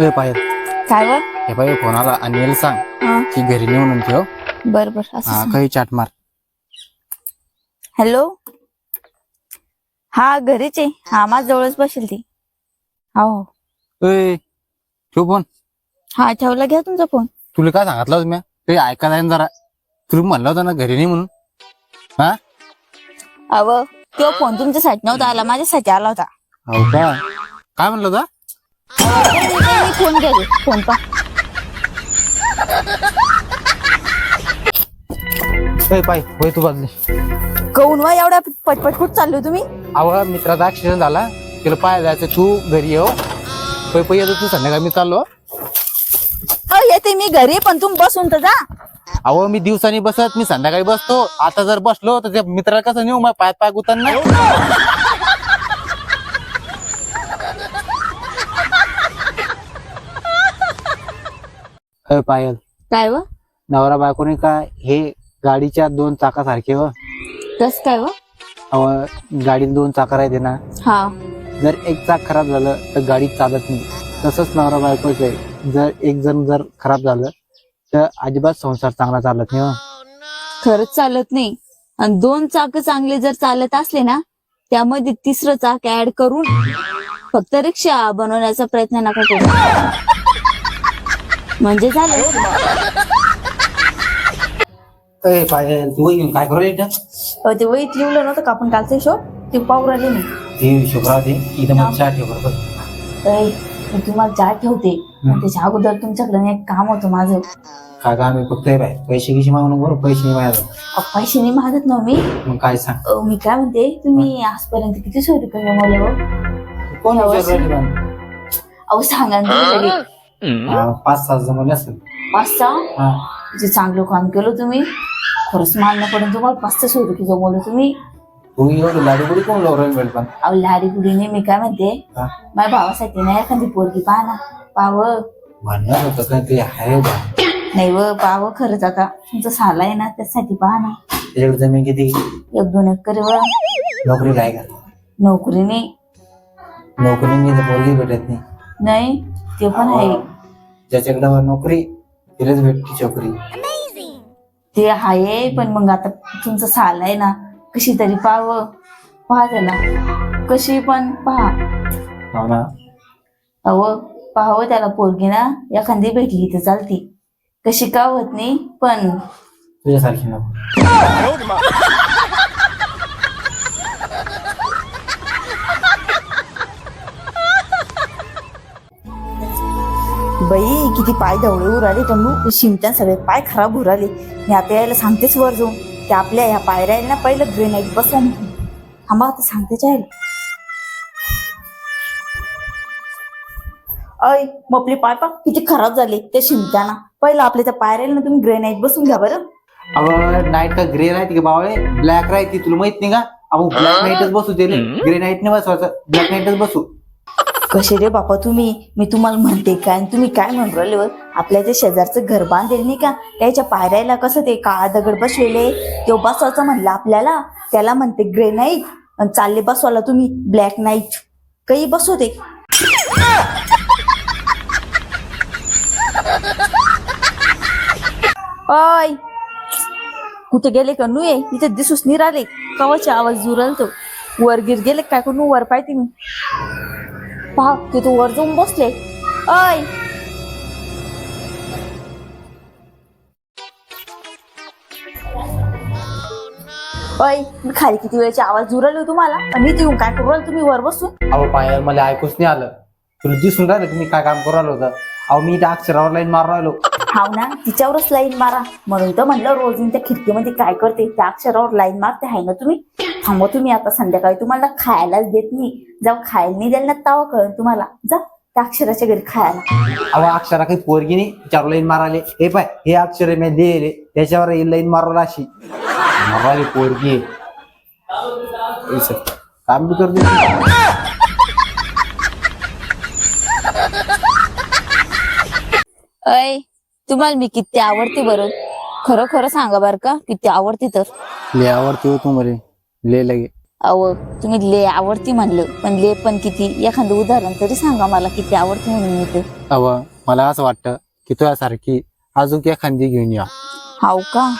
ए पायल. काय व? हे पाय फोन आला. आणि याला सांग हा. की घरी नेऊन ठेव. बर बर असं हा सांग. काही चाट मार. हॅलो? हा घरीच आहे. हा माझ जवळच बसेल ती. हो ए ठेव फोन. हा ठेवला घ्या तुमचा फोन. तुला काय सांगितलं होतं मी? ते ऐकायला आहे ना जरा. तुला म्हणलं होतं ना घरी नाही म्हणून. हा? अव तो फोन तुमच्यासाठी नव्हता आला माझ्यासाठी आला होता. हो का? काय म्हणलं होतं? फोन घ्या फोन पा पाय होय तू वा एवढ्या पटपट कुठ चाललो तुम्ही? अहो मित्राचा ऍक्सिडेंट झाला. तिला पाय जायचं तू घरी येऊ पै पै येतो तू संध्याकाळी. मी चाललो अ येते मी घरी पण तुम्ही बसून तर जा. अहो मी दिवसानी बसत मी संध्याकाळी बसतो. आता जर बसलो तर त्या मित्राला कसं नेऊ? माझ्या पायात पाय गुतन नाही. अ, पायल. काय व? नवरा बायकोने काय हे गाडीच्या दोन चाकासारखे व. कस काय व? अहो गाडीत दोन चाका राहते ना. हा. जर एक चाक खराब झालं तर गाडी चालत नाही. तसंच नवरा बायकोच आहे. जर एक जण जर खराब झालं तर अजिबात संसार चांगला चालत नाही हो. खरंच चालत नाही. आणि दोन चाक चांगले जर चालत असले ना त्यामध्ये तिसरं चाक ऍड करून फक्त रिक्षा बनवण्याचा प्रयत्न नका करू. म्हणजे झालं. पायल तू काय करू इथं? ते वहीत लिहिलं नव्हतं का आपण कालचा हिशोब? ते पाहू राहिले मी. हे शुक्रात आहे इथं मग चहा ठेव बरोबर तुम्हाला चहा ठेवते. त्याच्या अगोदर तुमच्याकडे एक काम होतं माझं. काय का आम्ही फक्त हे बाय पैसे किशी मागून बरं पैसे नाही. अहो, पैसे नाही मागत ना मी. मग काय सांग? मी काय म्हणते तुम्ही आजपर्यंत किती सोय रुपये हो? कोण हो? अहो सांगा. हा, पाच सहा जमले असेल. पाच सहा? हा. जे चांगलं काम केलं तुम्ही. खरंच मान्य पडेल तुम्हाला पाच सहा सोय रुपये जमवलं तुम्ही तू एवढी लाडी गुडी कोण लावून वेळ पण अहो लाडी गुडीने मी काय म्हणते हा. माझ्या भावासाठी ना एखादी पोरगी पाहा ना पाव. म्हणणार होतं काय ते आहे बा. नाही व पाव खरंच आता तुमचं साला आहे ना त्यासाठी पहा ना. त्याच्याकडे जमीन किती? एक दोन एकर व. नोकरी काय का नोकरीने. नोकरी नाही तर पोरगी भेटत नाही. नाही. ते पण आहे. ज्याच्याकडे नोकरी तिलाच भेटते छोकरी ते आहे पण मग आता तुमचं साल आहे ना कशी तरी पाव पहा त्याला. कशी पण पहा. हो ना. अव पाहावं त्याला पोरगी ना. एखादी भेटली तर चालती. कशी का होत नाही पण. तुझ्यासारखी नको. बाई किती पाय धवळे उराले तंडू शिमट्या सगळे पाय खराब उराले. मी आता यायला सांगतेच वर जाऊन. ते आपल्या ह्या पायऱ्या ना पहिलं ग्रेनाईट बसवा ना. थांबा आता सांगतेच आहे अय मग आपले पाय पा किती खराब झाले ते शिमट्याना. पहिलं आपल्या त्या पायऱ्याला ना तुम्ही ग्रेनाईट बसून घ्या बरं. नाईट का ग्रे राहते का बावळे? ब्लॅक राहते तुला माहीत नाही का? आपण ब्लॅक नाईटच बसू ते ग्रे नाईट नाही बसवायचं. ब्लॅक नाईटच बसू. कसे रे बापा तुम्ही? मी तुम्हाला म्हणते काय आणि तुम्ही काय म्हणू राहिले हो? आपल्या ते शेजारचं घर बांधेल नाही का त्याच्या पायऱ्याला कसं ते काळा दगड बसलेले तो बसवायचं म्हणलं आपल्याला त्याला म्हणते ग्रे नाईट आणि चालले बसवायला तुम्ही ब्लॅक नाईट काही बसवते अय कुठे गेले का नुये? इथे दिसूस निराले. कवाचे आवाज जुरल तो वर गिर गेले काय करून वर पाहिजे मी. पहा ते तू वर जाऊन बसले? अय अय मी खाली किती वेळची आवाज जुरवली तुम्हाला? आणि इथे येऊन काय करू राहिले तुम्ही वर बसून? अहो पाय मला ऐकूच नाही आलं. तुला दिसून राहिलं की मी काय काम करू राहिलो होतं? अहो मी त्या अक्षरावर लाईन मारू राहिलो. हाव ना तिच्यावरच लाईन मारा. म्हणून तर म्हणलं रोज मी त्या खिडकीमध्ये काय करते? त्या अक्षरावर लाईन मारते आहे ना तुम्ही? थांबा तुम्ही आता संध्याकाळी तुम्हाला खायलाच देत नाही. जेव्हा खायला नाही द्याल ना तेव्हा कळेल तुम्हाला. जा त्या अक्षराच्या घरी खायला. अहो अक्षरा काही पोरगी नाही त्याच्यावर लाईन माराले हे पाय हे अक्षर मी लिहिले त्याच्यावर लाईन मारवला अशी. मारवाली पोरगी. इस- काम बी करते. अय तुम्हाला मी किती आवडते बरं. खरं खरं सांगा बरं का किती आवडते तर. ले आवडते हो तू मरे ले लगे. अहो तुम्ही ले आवडती म्हणलं पण ले पण किती? एखादं उदाहरण तरी सांगा मला किती आवडती म्हणून मी ते. अव मला असं वाटतं की तुझ्यासारखी अजून एखादी घेऊन या. हाव का?